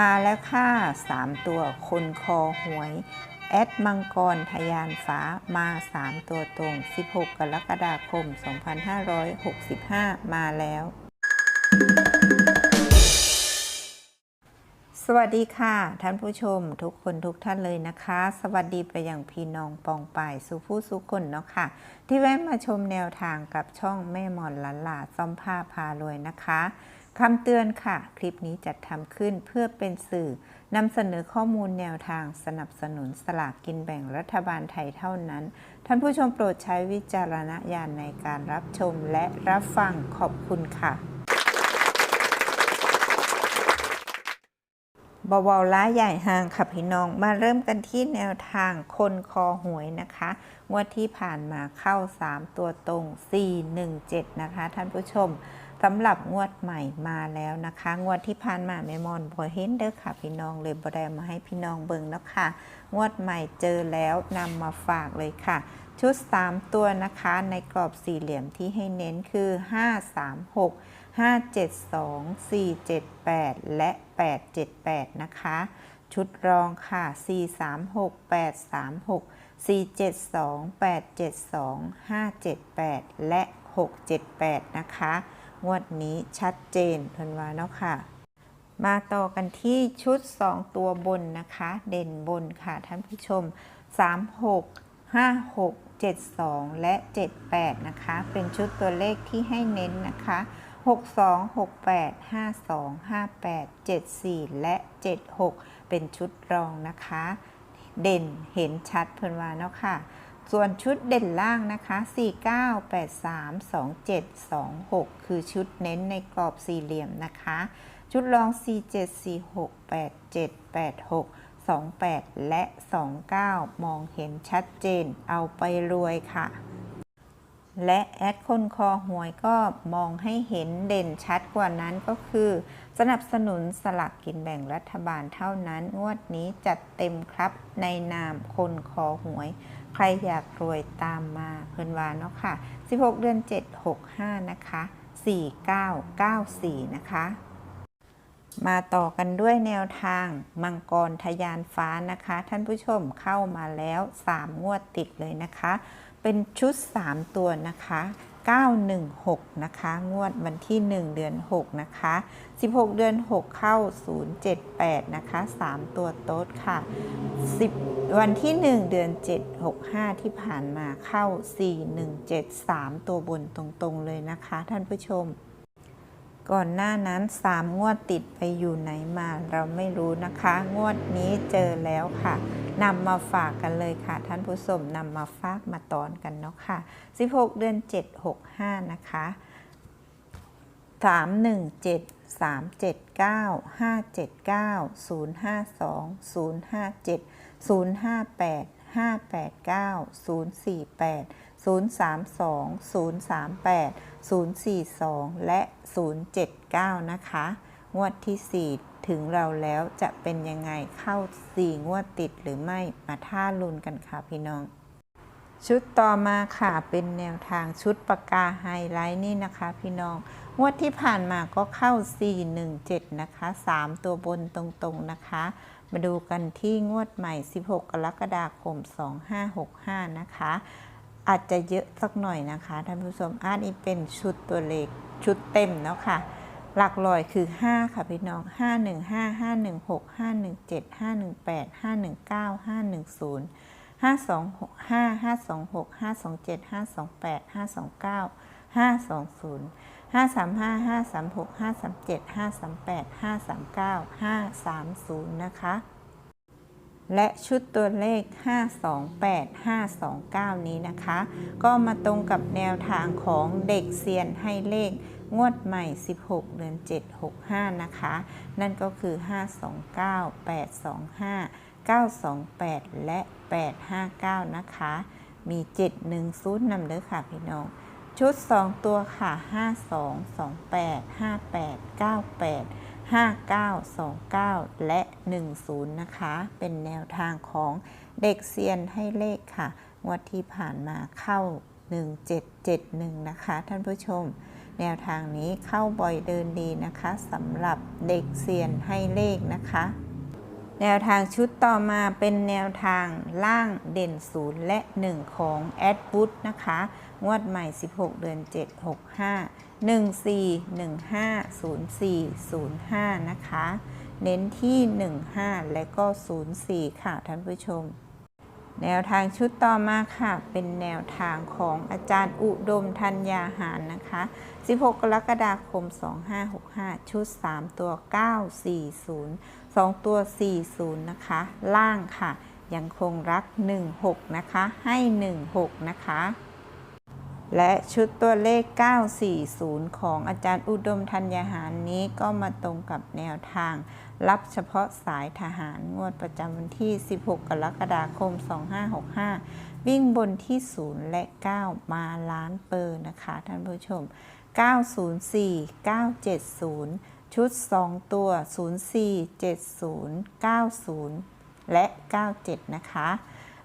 มาแล้วค่ะ3ตัวคนคอหวย แอดมังกรทะยานฟ้ามา3ตัวตรง 16 กรกฎาคม 2565 มาแล้ว สวัสดีค่ะ ท่านผู้ชมทุกคนทุกท่านเลยนะคะ สวัสดีไปอย่างพี่น้องปองป่ายสุผู้สุคนเนาะค่ะ ที่แวะมาชมแนวทางกับช่องแม่หมอนหลานหลาซ่อมผ้าพารวยนะคะ คำเตือนค่ะ คลิปนี้จัดทำขึ้นเพื่อเป็นสื่อนำเสนอข้อมูลแนวทางสนับสนุนสลากกินแบ่งรัฐบาลไทยเท่านั้น ท่านผู้ชมโปรดใช้วิจารณญาณในการรับชมและรับฟังขอบคุณค่ะเบาล้าใหญ่ห่างค่ะพี่น้องมาเริ่มกันที่แนวทางคนคอหวยนะคะงวดที่ผ่านมาเข้า 3 ตัวตรง 417 นะคะ ท่านผู้ชม สำหรับงวดใหม่มาแล้วนะคะ งวดที่ผ่านมาแม่มอนบอเห็นเด้อค่ะ พี่น้องเลยบอได้มาให้พี่น้องเบิ่งแล้วค่ะ งวดใหม่เจอแล้วนำมาฝากเลยค่ะ ชุด 3 ตัวนะคะในกรอบสี่เหลี่ยมที่ให้เน้นคือ 536 572 478 และ 878 นะคะ ชุดรองค่ะ 436 836 472 872 578 และ 678 นะคะ งวดนี้ชัดเจนเพิ่นว่าเนาะค่ะ มาต่อกันที่ชุด 2 ตัวบนนะคะ เด่นบนค่ะท่านผู้ชม 36 56 72 และ 78 นะคะ เป็นชุดตัวเลขที่ให้เน้นนะคะ 62 68 52 58 74 และ 76 เป็นชุดรองนะคะ เด่นเห็นชัดเพิ่นว่าเนาะค่ะ ส่วนชุดเด่นล่างนะคะ 49 83 27 26 คือชุดเน้นในกรอบสี่เหลี่ยมนะคะ ชุดรอง 47 46 87 86 28 และ 29 มองเห็นชัดเจน เอาไปรวยค่ะ และแอดคนคอหวยก็มองให้เห็นเด่นชัดกว่านั้นก็คือ สนับสนุนสลากกินแบ่งรัฐบาลเท่านั้น งวดนี้จัดเต็มครับในนามคนคอหวย ใครอยากรวยตามมาเพื่อนวานเนาะค่ะ 16 เดือน 7 65 นะคะ 4994 นะคะมาต่อกันด้วยแนวทางมังกรทะยานฟ้านะคะ ท่านผู้ชมเข้ามาแล้ว 3 งวดติดเลยนะคะ เป็นชุด 3 ตัวนะคะ 916 นะคะ งวดวันที่ 1 เดือน 6 นะคะ 16 เดือน 6 เข้า 078 นะคะ 3 ตัวโต๊ดค่ะ 10 วันที่ 1 เดือน 7 65 ที่ผ่านมาเข้า 417 3 ตัวบนตรงๆเลยนะคะ ท่านผู้ชม ก่อนหน้านั้น 3 งวดติดไปอยู่ไหนมาเราไม่รู้นะคะ งวดนี้เจอแล้วค่ะนำมาฝากกันเลยค่ะ ท่านผู้ชมนำมาฝากมาตอนกันเนาะค่ะ 16 เดือน 7 65 นะคะ 317 379 579 052 057 058 589 048 032 038 042 และ 079 นะคะ งวดที่ 4 ถึงเราแล้วจะเป็นยังไงเข้า 4 งวดติดหรือไม่มาท่าลุนกันค่ะพี่น้อง ชุดต่อมาค่ะเป็นแนวทางชุดปากกาไฮไลท์นี่นะคะพี่น้อง งวดที่ผ่านมาก็เข้า 417 นะคะ 3 ตัวบนตรงๆนะคะมาดูกันที่งวดใหม่ 16 กรกฎาคม 2565 นะคะ อาจจะเยอะสักหน่อยนะคะท่านผู้ชมอันนี้เป็นชุดตัวเลขชุดเต็มเนาะค่ะ หลักร้อยคือ 5 ค่ะพี่น้อง 515 516 517 518 519 510 526 5 526 527 528 529 520 535 536 537 538 539 530 นะคะ และชุดตัวเลข 528 529 นี้นะคะ ก็มาตรงกับแนวทางของเด็กเซียนให้เลขงวดใหม่ 16 เดือน 7 65 นะคะ นั่นก็คือ 529 825 928 และ 859 นะคะ มี 710นำเด้อค่ะพี่น้อง ชุด 2 ตัวค่ะ 52 28 58 98 5929 และ 10 นะคะ เป็นแนวทางของเด็กเซียนให้เลขค่ะ งวดที่ผ่านมาเข้า 1771 นะคะ ท่านผู้ชม แนวทางนี้เข้าบ่อยเดินดีนะคะสำหรับเด็กเซียนให้เลขนะคะ แนวทางชุดต่อมาเป็นแนวทางล่างเด่นศูนย์และ 1 ของแอดบุตนะคะ งวดใหม่ 16 เดือน 7 65 14 15 04 05 นะคะ เน้นที่ 15 และก็ 04 ค่ะท่านผู้ชม แนวทางชุดต่อมาค่ะ เป็นแนวทางของอาจารย์อุดมธัญญาหารนะคะ 16 กรกฎาคม 2565 ชุด 3 ตัว 940 2 ตัว 40 นะคะ ล่างค่ะ ยังคงรัก 16 นะคะ ให้ 16 นะคะ และชุดตัวเลข 940 ของอาจารย์อุดมธัญญาหารนี้ก็มาตรงกับแนวทาง รับเฉพาะสายทหารงวดประจำวันที่ 16 กรกฎาคม 2565 วิ่งบนที่ 0 และ 9 มาล้านเปอร์นะคะ ท่านผู้ชม 904 970 ชุด 2 ตัว 04 70 90 และ 97 นะคะ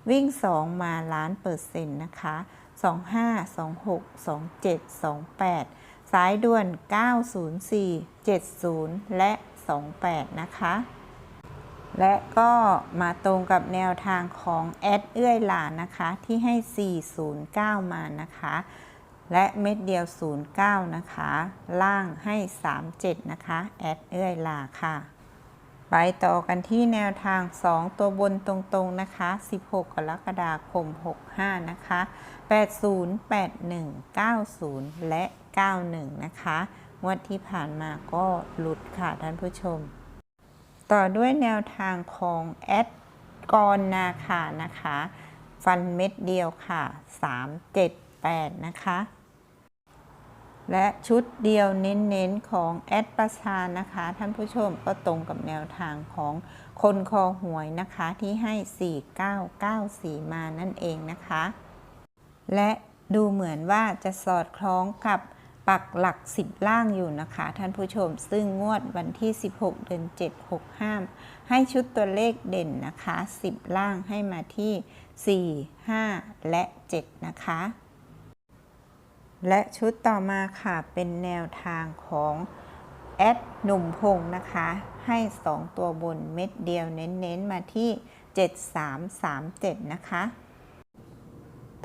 วิ่ง 2 มาล้านเปอร์เซ็นต์นะคะ 25 26 27 28 สายด่วน 904 70 และ 28 นะคะ และก็มาตรงกับแนวทางของแอดเอื้อยหลานนะคะ ที่ให้ 409 มานะคะ และเม็ดเดียว 09 นะคะ ล่างให้ 37 นะคะ แอดเอื้อยหลาค่ะ ไปต่อกันที่แนวทาง 2 ตัวบนตรงๆนะคะ 16 กรกฎาคม 65 นะคะ 80 81 90 และ 91 นะคะงวดที่ผ่านมาก็หลุดค่ะท่านผู้ชม ต่อด้วยแนวทางของแอดกรนาคานะคะ ฟันเม็ดเดียวค่ะ 378 นะคะ และชุดเดียวเน้นๆของแอดประชานะคะ ท่านผู้ชมก็ตรงกับแนวทางของคนคอหวยนะคะที่ให้ 4994 มานั่นเองนะคะ และดูเหมือนว่าจะสอดคล้องกับปักหลัก10ล่างอยู่นะคะ ท่านผู้ชมซึ่งงวดวันที่ 16 เดือน 7 6ห้ามให้ชุดตัวเลขเด่นนะคะ 10 ล่างให้มาที่ 4 5 และ 7 นะคะ และชุดต่อมาค่ะเป็นแนวทางของแอดหนุ่มพงนะคะ ให้ 2 ตัวบนเม็ดเดียวเน้นๆ มาที่ 7337 นะคะ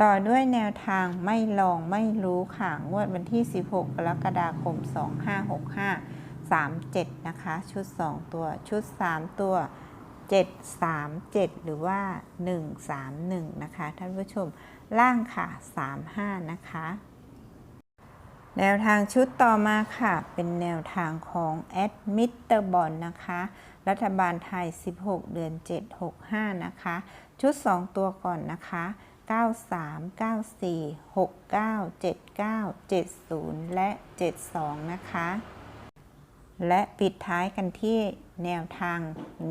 ต่อด้วยแนวทางไม่ลองไม่รู้ค่ะ งวดวันที่ 16 กรกฎาคม 2565 37 นะคะ ชุด 2 ตัวชุด 3 ตัว 737 หรือว่า 131 นะคะ ท่านผู้ชมล่างค่ะ 35 นะคะ แนวทางชุดต่อมาค่ะ เป็นแนวทางของแอดมิเตอร์บอลนะคะ รัฐบาลไทย 16 เดือน 7 65 นะคะ ชุด 2 ตัวก่อนนะคะ 93 94 69 79 70 และ 72 นะคะ และปิดท้ายกันที่แนวทาง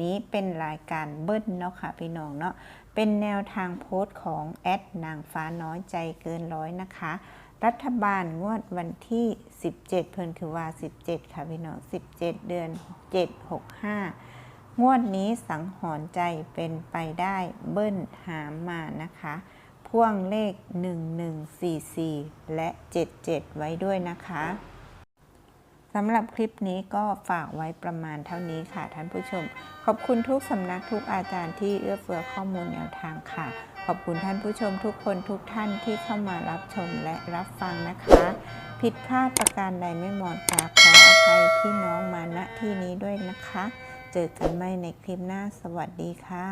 นี้เป็นรายการเบิ้ลเนาะค่ะพี่น้องเนาะ เป็นแนวทางโพสต์ของแอดนางฟ้าน้อยใจเกินร้อยนะคะ รัฐบาลงวดวันที่ 17 เพิ่นคือว่า 17 ค่ะพี่น้อง 17 เดือน 7 65 งวดนี้สังหรณ์ใจเป็นไปได้เบิ้ลหามมานะคะ พ่วงเลข 1144 และ 77 ไว้ด้วยนะคะ สำหรับคลิปนี้ก็ฝากไว้ประมาณเท่านี้ค่ะท่านผู้ชม ขอบคุณทุกสำนักทุกอาจารย์ที่เอื้อเฟื้อข้อมูลแนวทางค่ะ ขอบคุณท่านผู้ชมทุกคนทุกท่านที่เข้ามารับชมและรับฟังนะคะ ผิดพลาดประการใดไม่หมดกราบขออภัยพี่น้องมาณที่นี้ด้วยนะคะ เจอกันใหม่ในคลิปหน้าสวัสดีค่ะ